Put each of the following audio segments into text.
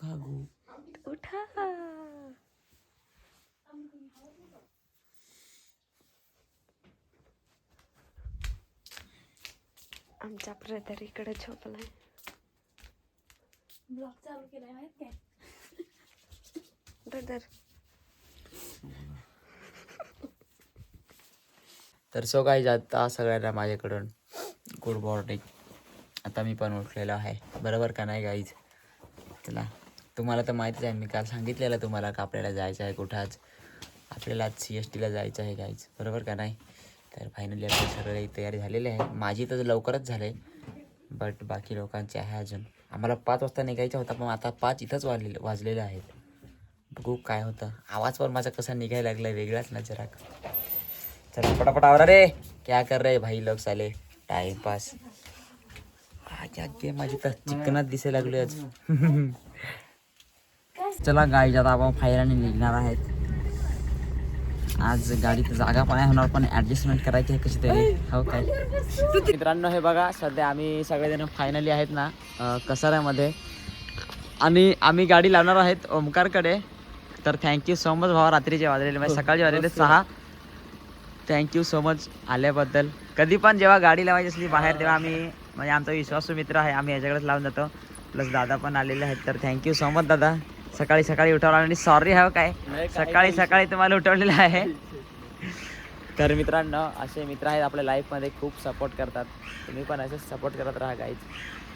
खा गु उठा. आमचा ब्रदर इकडे झोपलाय. ब्लॉग चालू केलाय माहीत काय? ब्रदर तर सो काही आता सगळ्यांना माझ्याकडून गुड मॉर्निंग आता मी पण उठलेलो आहे. बरोबर का नाही गाईज चला. तुम्हाला तर माहितीच आहे मी काल सांगितलेलं तुम्हाला का आपल्याला जायचं आहे कुठं आज आपल्याला आज सी एस टीला जायचं आहे गाईज बरोबर का नाही? तर फायनली आपली सगळी तयारी झालेली आहे. माझी तर लवकरच झाले बट बाकी लोकांची आहे अजून. आम्हाला पाच वाजता निघायचा होता पण आता पाच इथंच वाजलेले वाजलेले आहेत. बघू काय होतं. आवाज पण माझा कसा निघायला लागला वेगळाच ना जरा. चला पटापट आवरा रे. क्या कर रे भाई लोक साले? टाइमपास माझी तर चिकनात दिसायला लागली आज. चला गाडी आता आपण फायराने निघणार आहेत. आज गाडीत जागा पण होणार पण ऍडजस्टमेंट करायची आहे कशी तरी. हो काय? मित्रांनो हे बघा सध्या आम्ही सगळेजण फायनली आहेत ना कसाऱ्यामध्ये. आणि आम्ही गाडी लावणार आहेत ओमकारकडे. तर थँक्यू सो मच भावा रात्रीचे वाजलेले म्हणजे सकाळचे वाजलेले सहा. थँक्यू सो मच आल्याबद्दल. कधी पण जेव्हा गाडी लावायची असली बाहेर तेव्हा आम्ही म्हणजे आमचा विश्वासू मित्र आहे आम्ही याच्याकडेच लावून जातो. प्लस दादा पण आलेले आहेत तर थँक्यू सो मच दादा. सकाळी सकाळी उठवला आणि सॉरी हवं काय. सकाळी सकाळी तुम्हाला उठवलेलं आहे. तर मित्रांनो असे मित्र आहेत आपल्या लाईफमध्ये खूप सपोर्ट करतात. तुम्ही पण असेच सपोर्ट करत राहा गाईज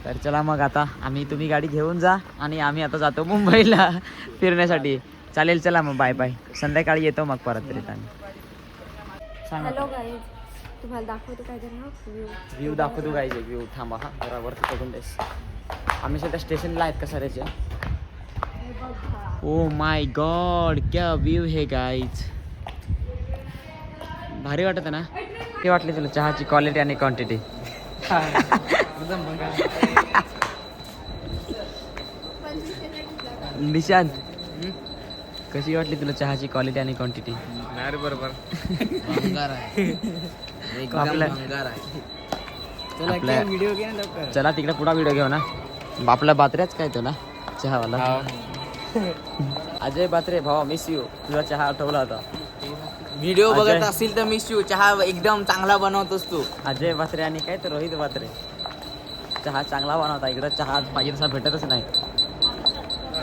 तर चला मग आता आम्ही तुम्ही गाडी घेऊन जा आणि आम्ही आता जातो मुंबईला फिरण्यासाठी. चालेल चला मग बाय बाय संध्याकाळी येतो मग परत रिटर्न सांगा हॅलो गाईज तुम्हाला दाखवतो काय व्ह्यू व्ह्यू दाखवतो गायचे व्ह्यू थांबा हा. जरा वरती बघून देस. आम्ही सध्या स्टेशनला आहेत का सराच्या? ओ माय गॉड क्या व्ह्यू हे गाईज भारी वाटत ना? ते वाटले तुला चहाची क्वालिटी आणि क्वांटिटी निशांत कशी वाटली तुला चहाची क्वालिटी आणि क्वांटिटी बरोबर. एकदम आपल्या- भंगार आहे. चला आपल्या- काय व्हिडिओ घे ना लवकर. चला तिकडे पुढा व्हिडिओ घेऊ ना. आपला बात्र्याच काय तो ना? चहावाला. अजय बात्रे भावा मिस यू तुझा चहा आठवला होता. व्हिडिओ अजय. बघत असेल तर मिस यू चहा एकदम चांगला बनवतोस तू. अजय बात्रे आणि काय तर रोहित बात्रे. चहा चांगला बनवता. इकडं चहा पाहिजे तसा भेटतच नाही.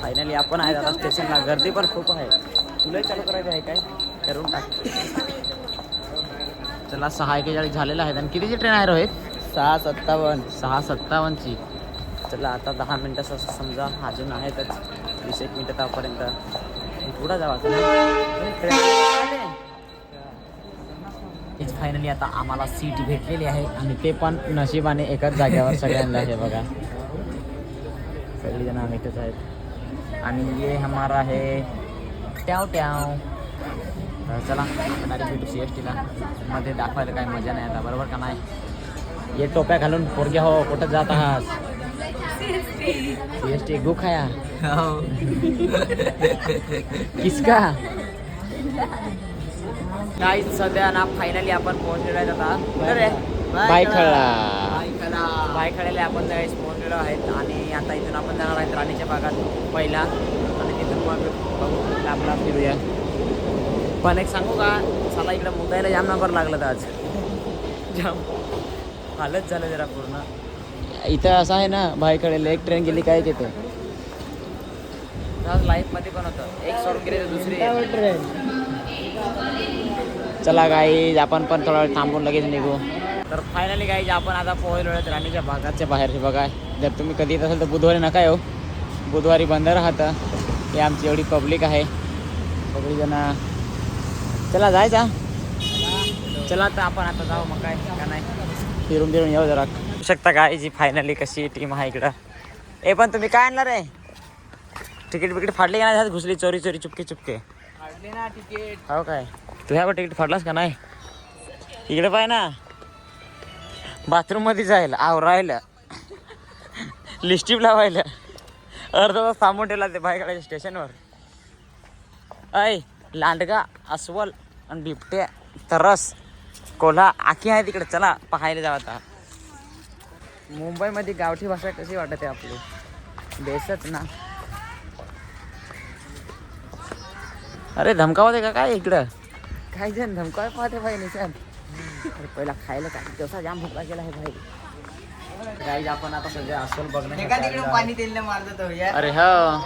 फायनली आपण आहे. आता स्टेशनला गर्दी पण खूप आहे. तुला चालू करायचं आहे काय? करून टाक. चला सहा एकेचाळीस झालेला आहे आणि कितीची ट्रेन आहे रोहित? सहा सत्तावन्न. सहा सत्तावन्नची. चला आता दहा मिनटं असं समजा अजून आहेतच. वीस एक मिनटं त्यापर्यंत पुढं जावा हेच फायनली आता आम्हाला सीट भेटलेली आहे. आणि ते पण नशिबाने एकाच जागेवर सगळ्यांना आहे बघा. सगळेजण आम्ही इथेच आहेत. आणि ये हमारा है ट्याव ट्याव. तर चला डायरेक्ट भेटू सी एस टीला. मध्ये दाखवायला काही मजा नाही आता बरोबर का नाही? ये टोप्या घालून पोरगे हो कुठं जात आहात? C S T. गु खाया. किसका काही सध्या ना फायनली आपण पोहोचलेलो आहेत आता. कुठं रे? बायखळा. बायखळ्याला आपण त्यावेळेस पोहोचलेलो आहेत आणि आता इथून आपण जाणार आहेत राणीच्या भागात पहिला. आणि तिथून मग बघू आपला फिरूया पण एक सांगू का? चला इकडे मुंबईला जाम नंबर लागलं तर आज. जाम. हालत झालं जरा पूर्ण. इथं असं आहे ना बायकडेला एक ट्रेन गेली काय घेते लाईफमध्ये पण होतं. एक सोडून गेले तर दुसरी ट्रेन चला गाई आपण पण थोडा वेळ थांबून लगेच निघू. तर फायनली गाईज आपण आता पोहोचलो आहेत राणीच्या भागाच्या बाहेर. बघा जर तुम्ही कधी येत असाल तर बुधवारी नका येऊ. बुधवारी बंद राहतं. हे आमची एवढी पब्लिक आहे. सगळीजण चला जायचा चला तर आपण आता जाऊ मग काय का नाही? फिरून फिरून येऊ जरा. शकता काय जी फायनली कशी टीम आहे इकडं? ए पण तुम्ही काय आणणार आहे? तिकीट बिकीट फाडली का नाही घुसली? चोरी चोरी चुपके चुपके. ना तिकीट. हो काय? तू ह्या तिकीट फाडलास का नाही? इकडे पाय ना. बाथरूममध्ये जायला आव राहिलं लिस्टिप लावायला. अर्धा तास थांबून ठेवला ते बायकडाच्या स्टेशनवर ऐ लांडगा अस्वल. आणि बिबट्या तरस कोल्हा आखी आहे तिकडे चला पाहायला जाऊ आता. मुंबईमध्ये गावठी भाषा कशी वाटते आपली? बेसच ना. अरे धमकावते का? काय इकडं? काय जण धमकाव पाहते भाई निशान अरे पहिला खायला काय? तसा जाम भुकला गेला आहे भाई गाईज आपण आता सध्या तिकडे आलेलो पाणी. तेल मारत अरे हो.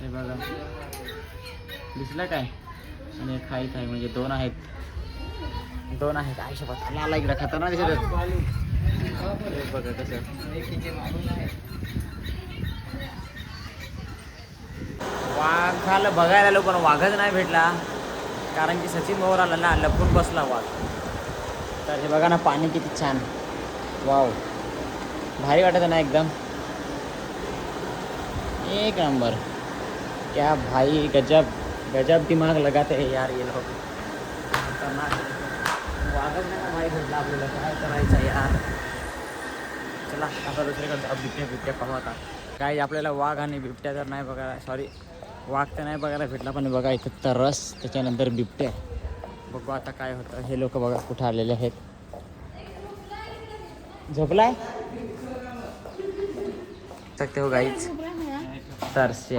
हे बघा. दिसलं काय? आणि एक खाईत आहे म्हणजे दोन आहेत. दोन आहेत. आयुष्यपात आला आला इकडे खतरनाक दिसत बघा कसं वाघाला बघायला आलो पण वाघच नाही भेटला. कारण की सचिन मोहर आला ना लपून बसला वाघ. तर हे बघा ना पाणी किती छान. वाव. भारी वाटत ना एकदम. एक नंबर. क्या भाई गजब. गजब दिमाग लगाते हैं यार ये लोग. वाघच नाही आपल्याला काय करायचं यार। चला आता दुसरीकडे जाऊ बिबट्या बिबट्या पाहू आता काय आपल्याला वाघ आणि बिबट्या तर नाही बघायला सॉरी वाघ तर नाही बघायला भेटला पण बघा इथं तरस त्याच्यानंतर बिबट्या. बघू आता काय होतं. हे लोक बघा कुठं आलेले आहेत. झोपलाय? सकते हो गाईच तरसे.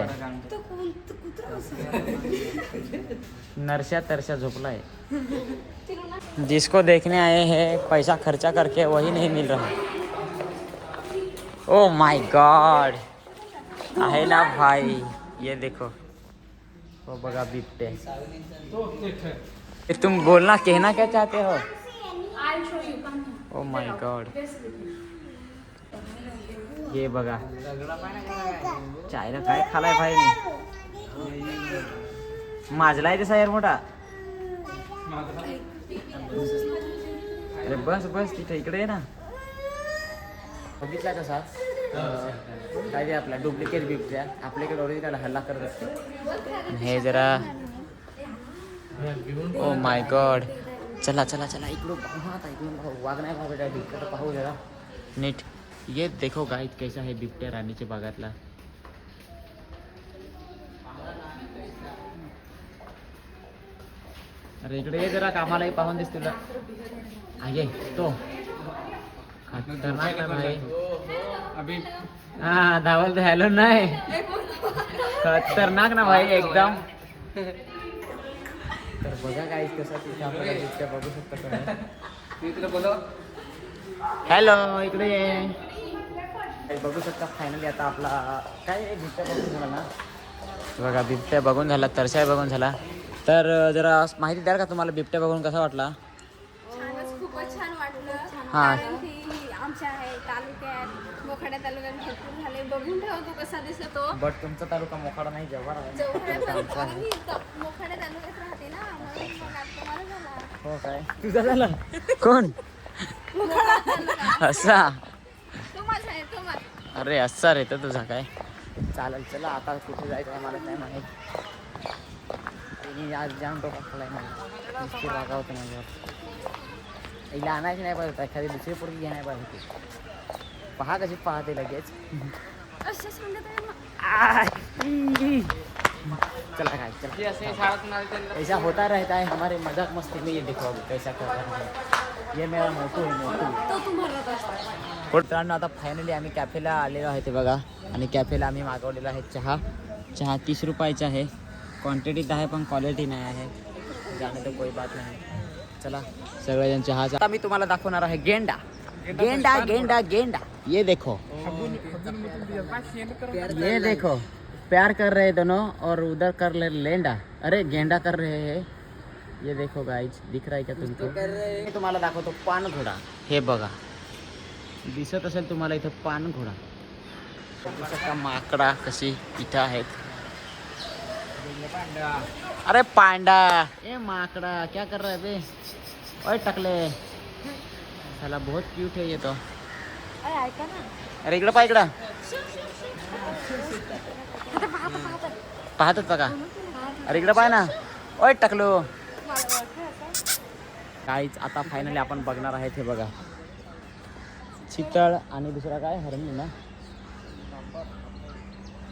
नरशा तरशा झोपलाय. जिसको देखने आए हैं पैसा खर्चा करके वही नहीं मिल रहा. ओ माय गॉड आहे ना भाई? ये देखो. वो बगा बिबटे. तुम बोलना कहना क्या चाहते हो. Oh my god. हे बघा. चायला काय खालाय भाई आहे तसा यार मोठा. अरे बस बस तिथे इकडे आहे ना. बघितला कसा काय ते आपला डुप्लिकेट बिबट्या आपल्याकडे ओरिजिनल हल्ला करत असते हे जरा ओ माय गॉड चला चला चला. इकडून पाहू. आता इकडून पाहू. वाघ नाही पाहू बिबट्या पाहू जरा. नीट. ये देखो गाइस कैसा है बिबट्या राणीच्या बागातला। अरे इकडे ये जरा कामालाही पाहून दिस तुला. आहे तो. खतरनाक हा धावल तर हॅलो नाही. खतरनाक ना भाई एकदम. तर बघा काय कसं तिथे आपल्याला बिबट्या बघू शकता हॅलो इकडे ये. हे बघू शकता फायनली आता आपला काय बिबट्या बघून झाला ना? बघा बिबट्या बघून झाला तरसाय बघून झाला. तर जरा माहिती द्याल का तुम्हाला बिबट्या बघून कसा वाटला? छानच खूपच छान वाटलं. हा. कारण की आमच्या आहे तालुक्यात मोखाड्या तालुक्यात भरपूर झाले. बघून ठेवतो कसा दिसतो. बट तुमचा तालुका मोखाडा नाही जव्हार मोखाड्या तालुक्यात राहते ना हो काय? तुझा झाला? कोण? असा. अरे असा रे तर तुझा काय? चालेल चला आता कुठे जायचं आहे मला नाही माहीत. आज जाम डोका खालाय मला. नुसती रागा होतं माझ्यावर. हिला आणायची नाही पाहिजे होतं. एखादी दुसरी पोरगी घ्या नाही पाहिजे पहा कशी पाहते लगेच! चला काय चला. ऐसा होता रहता है हमारे मजाक मस्ती में ये देखो अभी कैसा कर रहा है? ये मेरा मोटू है मोटू. तो मित्रांनो आता फायनली आम्ही कॅफेला आलेलो आहे ते बघा. आणि कॅफेला आम्ही मागवलेला आहे चहा. चहा तीस रुपयाचा आहे. क्वांटिटीत आहे पण क्वालिटी नाही आहे. जाणे तर कोई बात नाही. चला सगळेजण चहा आता मी तुम्हाला दाखवणार आहे गेंडा. गेंडा गेंडा गेंडा ये देखो. ये देखो. प्यार कर रहे हैं दोनों और उधर कर ले लेंडा. अरे गेंडा कर रहे हैं। ये देखो गाइज दिख रहा है क्या तुमको? मी तुम्हाला दाखवतो पान घोडा हे बघा. दिसत असेल तुम्हाला इथं पान घोडा. बघू शकता माकडा कशी इथं आहेत. अरे पांडा. ए माकडा क्या कर रहा है बे? ओए टकले. साला बहुत क्यूट है ये तो. अरे ऐका ना. अरे इकडं पाय इकडं. पाहतात बघा. अरे इकडं पाय ना. ओय टकलो. काहीच आता फायनली आपण बघणार आहे ते बघा. चितळ दुसरा काय? हरणी ना?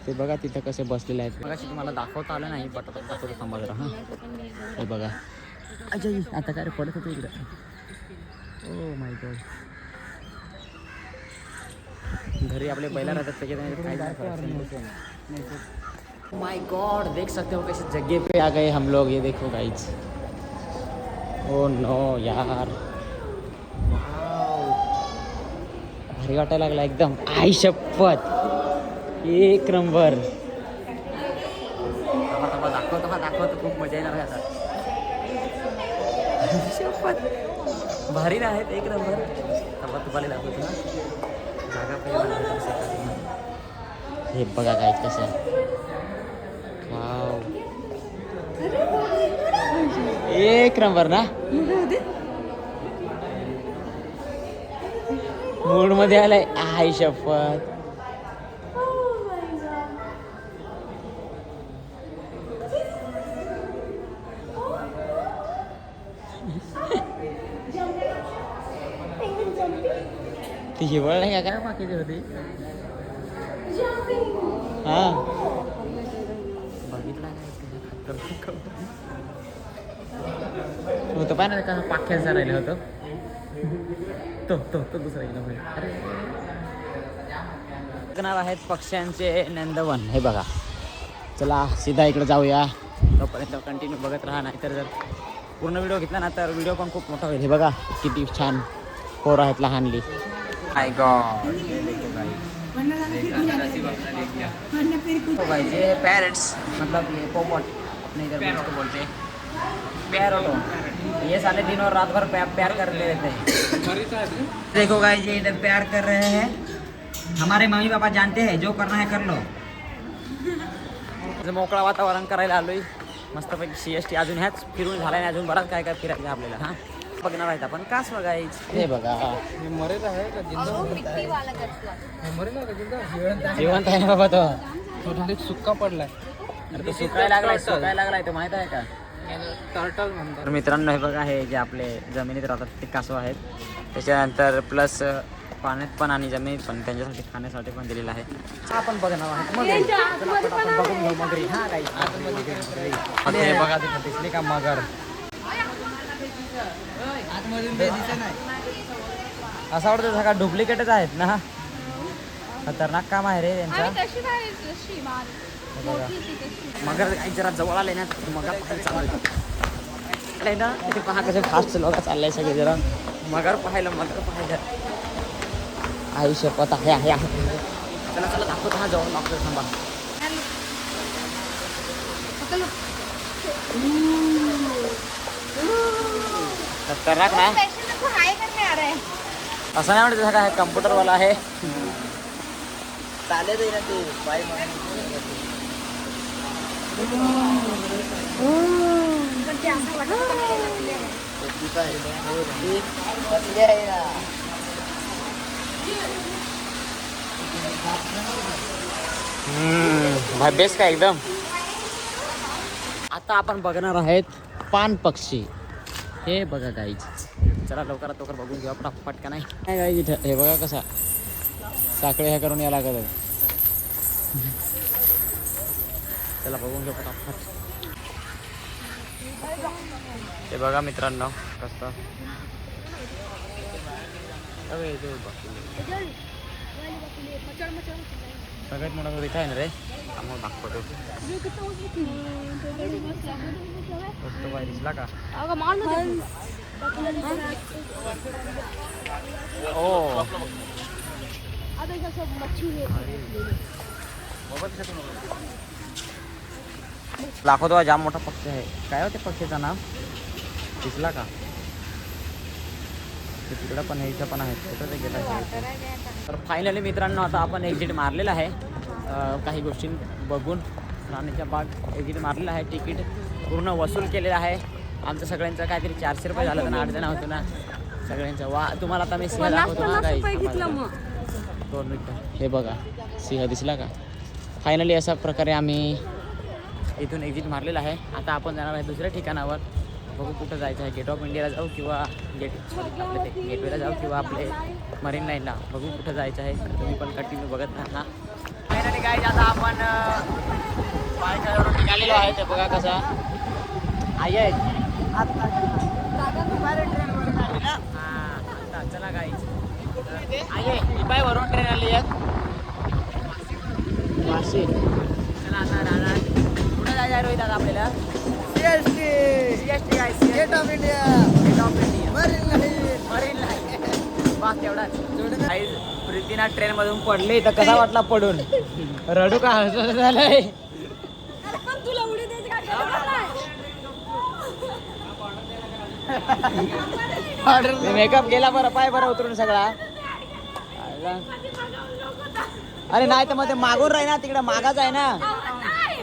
ते बघा तिथं कसे बसलेले आहेत. बघा तुम्हाला दाखवता आलं नाही बट दाखवतो थांबा जरा, हाँ. हे बघा. अजय, आता काय पडत होतो इकडं? ओ माय गॉड घरी आपले बैला राहतात, त्याच्यात माय गॉड देख सकते हो कैसे जगह पे आ गए हम लोग, ये देखो गाइज़ ओ नो यार. भारी वाटायला लागला एकदम. आई शपथ. एक नंबर. दाखवतो हा दाखवतो खूप मजा येणार आहे आता. शपथ. भारी ना आहेत एक नंबर. तुम्हाला दाखवतो ना. जागा पाहिजे. हे बघा काय कसं. आहे वाव एक नंबर ना? मूडमध्ये आलाय. आय शपथ. ती हिवाळ नाही का? काय बाकीची होती? हा. बघितला होतं. पाय ना का? पाख्यांचा राहिलं होतं. तो तो तो दुसरा एकदम अरे. आहेत पक्ष्यांचे नंदवन. हे बघा. चला सीधा इकडे जाऊया. तोपर्यंत कंटिन्यू बघत राहा नाहीतर जर पूर्ण व्हिडिओ घेतला ना तर व्हिडिओ पण खूप मोठा होईल. हे बघा किती छान पोर आहेत लहानली. आय गॉड ये पैरट्स मतलब ये पोपट अपने इधर बोलते हैं पैरोट ये साले दिन और रात भर प्यार, प्यार कर ले रहते. हैं देखो गाइस ये इधर प्यार कर रहे हैं। हमारे मम्मी पापा जानते हैं जो करना है कर लो। मोकळा वातावरण करायला आलोय. मस्तपैकी सी एस टी अजून ह्याच फिरून झालाय आणि अजून बराच काय काय फिरायचं आहे आपल्याला हा? बघणार आहेत आपण. कास बघायचं हे बघा. मिट्टीवाला कचरा जिवंत आहे. ना बाबा तो. सुक्का पडलाय. अरे तो सुकायला लागलाय सुकायला लागलाय तो माहीत आहे का? टर्टल म्हणतात. तर मित्रांनो हे बघा हे जे आपले जमिनीत राहतात ते कासव आहेत. त्याच्यानंतर प्लस पाण्यात पण आणि जमिनीत पण त्यांच्यासाठी खाण्यासाठी पण दिलेलं आहे. आपण बघणार आहोत. मगरी. चला आपण आपण बघून घेऊ मगरी हा काही आणि हे बघा तिथं दिसली का मगर? असं वाटतं सगळा डुप्लिकेटच आहेत ना? खतरनाक काम आहे रे त्यांचं ती मगर काही जरा जवळ आले ना मगर पाहायला चालू ना? इथे पहा कसे फास्ट लोक चाललंय सगळे जरा. मगर पाहायला मगर पाहायला. आई शपथ आहे आहे आहे. चला चला दाखवतो हा जवळ दाखवतो थांबा. रहा है असं नाही म्हणत काय कम्प्युटरवाला आहे. चालेल ना ते. बाय पण बेस्ट का एकदम? आता आपण बघणार आहेत पान पक्षी. हे बघा गाईच चला लवकरात लवकर बघून घेऊ आपण पटका नाही काय गाईज इथं हे बघा कसा. साखळे ह्या करून या लागत चला बघून घेऊ पटापट. हे बघा मित्रांनो कसं. सगळ्यात मोठा तो इथं आहे ना रे? त्यामुळे दाखवतो. तो बाहेर दिसला का? ओ. लाखो तो जाम मोठा पक्षी आहे. काय होते पक्षीचं नाव? दिसला का? तिकडं पण इथं पण आहे. कुठं ते गेलं? तर फायनली मित्रांनो आता आपण एक्झिट मारलेलं आहे. काही गोष्टी बघून राणीच्या बाग एक्झिट मारलेलं आहे. तिकीट पूर्ण वसूल केलेलं आहे. आमचं सगळ्यांचं काहीतरी चारशे रुपये झालं ना आठ जण होतो ना. सगळ्यांचं वा तुम्हाला आता मी सिंह दाखवतो. काही दोन मिनटं. हे बघा सिंह दिसला का? फायनली अशा प्रकारे आम्ही इथून एक्झिट मारलेलं आहे. आता आपण जाणार आहे दुसऱ्या ठिकाणावर. बघू कुठं जायचं आहे. गेट ऑफ इंडियाला जाऊ किंवा गेट आपले ते गेटवेला जाऊ किंवा आपले मरीन लाईनला बघू कुठं जायचं आहे. तुम्ही पण कंटिन्यू बघत राहा. आता आपण पायथ्यावरून निघालेलो आहे. ते बघा कसा आई आहे. चला काय आई आहे. वरून ट्रेन आली आहे. चला आता राहणार. आपल्याला? काय gate of India gate of India marine line बस तेवढाच. काही प्रीतीना ट्रेन मधून पडले तर कसा वाटला पडून? रडू का हसू झालंय? पण तुला उडी द्यायची काय गरज नाही. मेकअप गेला बरं पाय बरं उतरून सगळा. अरे नाही तर मग ते मागून राही ना तिकडे मागाच आहे ना नाही.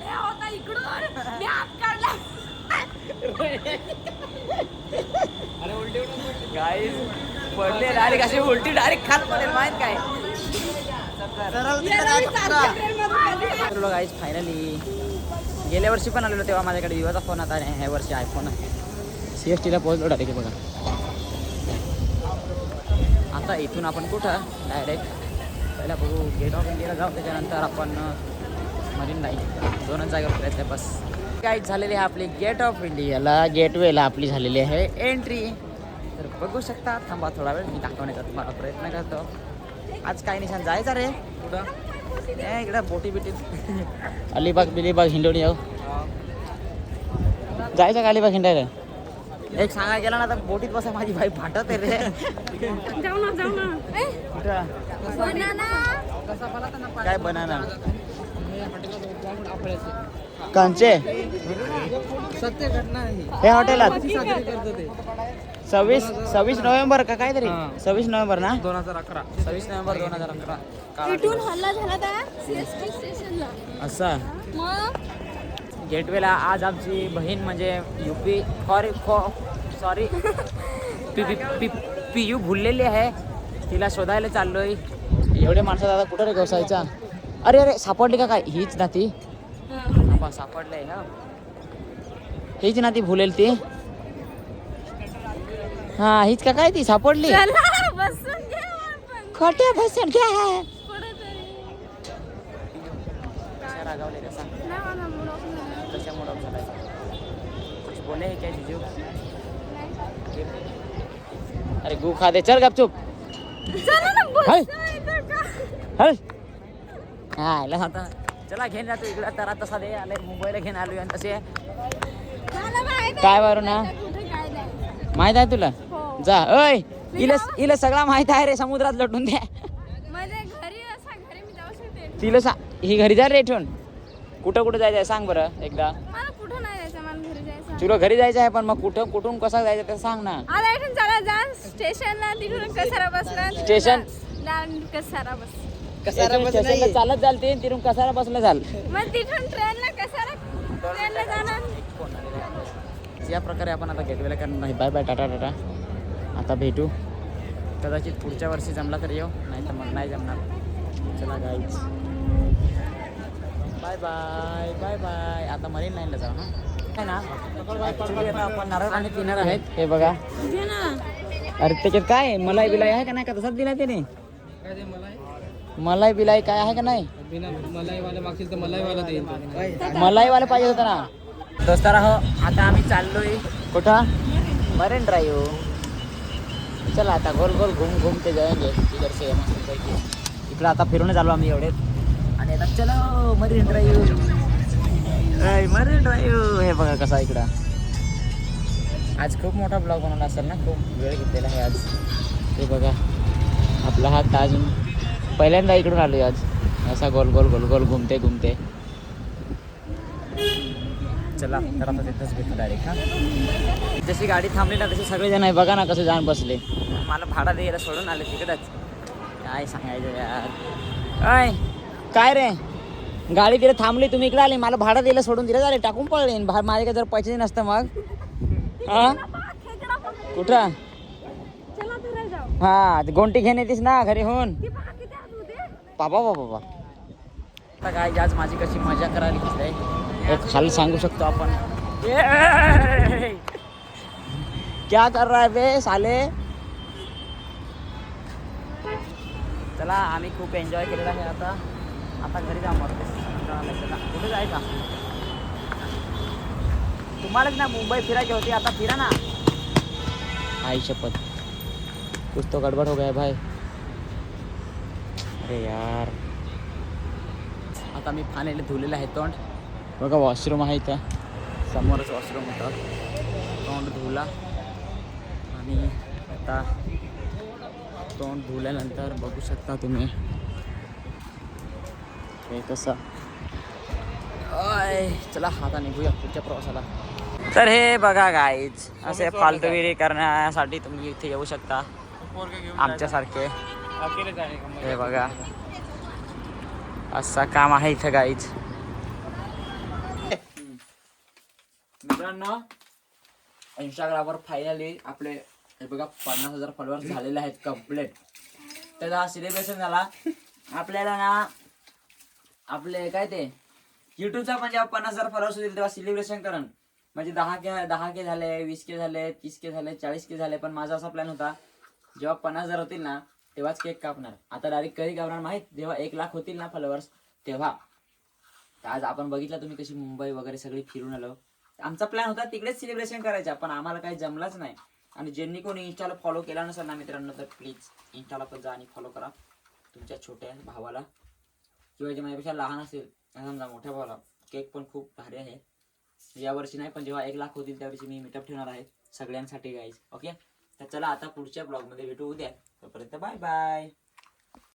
हे होता इकडून. मी हात काढला. गाईज पडले डायरेक्ट अशी उलटी डायरेक्ट खात पडेल माहीत काय? गाईज फायनली गेल्या वर्षी पण आलेलो तेव्हा माझ्याकडे विवाचा फोन आता आणि ह्या वर्षी आयफोन सी एस टीला पोहोचलो डायरेक्ट बघा. आता इथून आपण कुठं? डायरेक्ट पहिला बघू गेट ऑफ इंडियाला जाऊ त्याच्यानंतर आपण मरीन नाही दोनच जागेवर फिरायचं आहे बस. काय झालेली आहे आपली गेट ऑफ इंडियाला गेटवेला आपली झालेली आहे एंट्री बघू शकता. थांबा थोडा वेळ. मी दाखवण्याचा तुम्हाला प्रयत्न करतो. आज काय निशाण जायचं रे? कुठं ए इकडं बोटी बिटी. अलिबाग बिलिबाग हिंडवणी जाऊ जायचं का अलिबाग हिंडायला? एक सांगायला गेला ना तर बोटीत बसा माझी बाई फाटत आहे रे. जाऊ ना जाऊ ना. ए, कुठं? बनाना. काय बनाना? कांचे? सत्य घटना आहे. हे हॉटेलात? साजरी करतो ते सव्वीस सव्वीस नोव्हेंबर का काहीतरी? हा. सव्वीस नोव्हेंबर ना? दोन हजार अकरा. सव्वीस नोव्हेंबर दोन हजार अकरा. इथून. हल्ला झाला त्या सीएसटी स्टेशनला असा? मग? गेटवेला आज आमची बहीण म्हणजे UP for sorry P P P P U भुललेली आहे. तिला शोधायला चाललोय. एवढे माणसं दादा कुठं रे घोसायचा? अरे अरे सापडली का काय? हीच ना ती बाबा सापडलंय हा हीच ना ती भुलेल ती. हा हीच का काय ती सापडली? चला बसून घे आपण खोट्या है कुठेतरी. रागावले का सांग. नाही मला झालाय कुछ बोले है क्या जीजू? अरे गु खा दे चल गपचूप. चला ना हाय. बस इथं का? हल हा आला आता. चला घेऊन जातो इकडे. तर तसा दे आले मुंबईला घेऊन आलो आणि तसे. मला माहीत आहे काय बरं ना कुठे काय जायचं. माहीत आहे तुला. जा. अय इला इला सगळा माहीत आहे रे समुद्रात लटून द्या. म्हणजे घरी असा घरी मी जाऊ शकते. तिला सा ही घरी जा रे ठेवून कुठं कुठं जायचं आहे सांग बरं एकदा. मला कुठं नाही जायचं मला घरी जायचं. तुला घरी जायचं आहे पण मग कुठं कुठून कसा जायचं ते सांग ना. आता इथून चला जा स्टेशनला तिथून कसारा बसला स्टेशन? कसारा बस. चालत जाल ते तिथून कसाला बसलं चाल मग तिथून ट्रेनला कसारा ट्रेनला जाणार? या प्रकारे आपण आता गेटवेला करणार आहे बाय बाय टाटा टाटा. आता भेटू. कदाचित पुढच्या वर्षी जमला तर येऊ नाही तर मग नाही जमणार. चला गाईच बाय बाय बाय बाय आता मरीन लाईनला जाऊ ना. आता आपण नारळ आणि पिणार आहेत. हे बघा. अरे त्याच्यात काय? आहे? मलाई बिलाई आहे का नाही का? तसाच दिला त्याने. काय ते मलाई मलाई बिलाई काय आहे का नाही? बिना मलाईवाला मागशील तर मलाईवाला देईल तो. मलाईवाला पाहिजे होता ना. दोस्तारा हो आता आम्ही चाललोय कुठं? मरीन ड्राईव्ह चला आता गोल गोल घूम घुम ते जायचे इधर से मस्तपैकी इकडं आता फिरून आलो आम्ही एवढे आणि आता चलो मरीन ड्राईव्ह. Marine drive. हे बघा कसा इकडं. आज खूप मोठा ब्लॉग बनवला असेल ना खूप वेळ घेतलेला आहे आज. ते बघा. आपला हा ताज पहिल्यांदा इकडून आलो आज. असा गोल गोल गोल गोल घुमते घुमते. चला तर आता तिथंच भेटू डायरेक्ट हा. जशी गाडी थांबली ना तसे सगळेजण आहे बघा ना कसं जाण बसले. मला भाडा द्यायला सोडून आले तिकडंच. काय सांगायचं यार. अय काय रे? गाडी तिथे थांबली तुम्ही इकडे आले. मला भाडा द्यायला सोडून दिलं झाले टाकून पळले. भा- माझ्याकडे जर पैसे नसतं मग. हा? कुठं? हा गोंटी घेऊन येतेस ना घरी होऊन. बाबा बाबा बाबा. आता काय आज माझी कशी मजा करायला घेतलंय एक सांगू शकतो आपण. क्या कर रहा है बे साले? चला आम्ही खूप एन्जॉय केलेला आहे आता. आता घरी जा कुठे जायचा? तुम्हालाच ना मुंबई फिरायची होती आता फिरा ना. आई शपथ. कुछ तो गड़बड़ हो गया भाई. अरे यार. आता मी फानेले धुलेलं आहे तोंड. बघा वॉशरूम आहे इथं. समोरच वॉशरूम होता. तोंड धुला. आणि आता तोंड धुल्यानंतर बघू शकता तुम्ही. हे कसं? चला आता निघूया पुढच्या प्रवासाला. तर हे बघा गाईज असे फालतूगिरी करण्यासाठी तुम्ही इथे येऊ शकता. आमच्यासारखे. हे बघा. असं काम आहे इथं गाईज मित्रांनो इंस्टाग्रामवर फायनली आपले हे बघा पन्नास हजार फॉलोअर्स झालेले आहेत कंप्लीट त्याचा हा सेलिब्रेशन झाला. आपल्याला ना आपले काय ते युट्यूबचा म्हणजे पन्नास हजार फॉलोअर्स होतील तेव्हा सेलिब्रेशन करण. म्हणजे दहा के दहा के झाले वीस के झाले तीस के झाले चाळीस के झाले पण माझा असा प्लॅन होता जेव्हा पन्नास हजार होतील ना तेव्हाच केक कापणार. आता डायरेक्ट कधी कापणार माहीत? जेव्हा एक लाख होतील ना फॉलोअर्स तेव्हा. आज आपण बघितलं तुम्ही कशी मुंबई वगैरे सगळी फिरून आलो. आमचा प्लॅन होता तिकडेच सेलिब्रेशन करायचा पण आम्हाला काही जमलाच नाही. आणि ज्यांनी कोणी इंस्टाला फॉलो केला नसेल ना मित्रांनो तर प्लीज इंस्टाला पण जा आणि फॉलो करा. तुमच्या छोट्या भावाला. किंवा जे माझ्यापेक्षा लहान असेल समजा मोठ्या भावाला. केक पण खूप भारी आहे. यावर्षी नाही पण जेव्हा एक लाख होतील त्या वर्षी मी मीटअप ठेवणार आहे सगळ्यांसाठी गाईज ओके तर चला आता पुढच्या ब्लॉगमध्ये भेटू उद्या. तोपर्यंत बाय बाय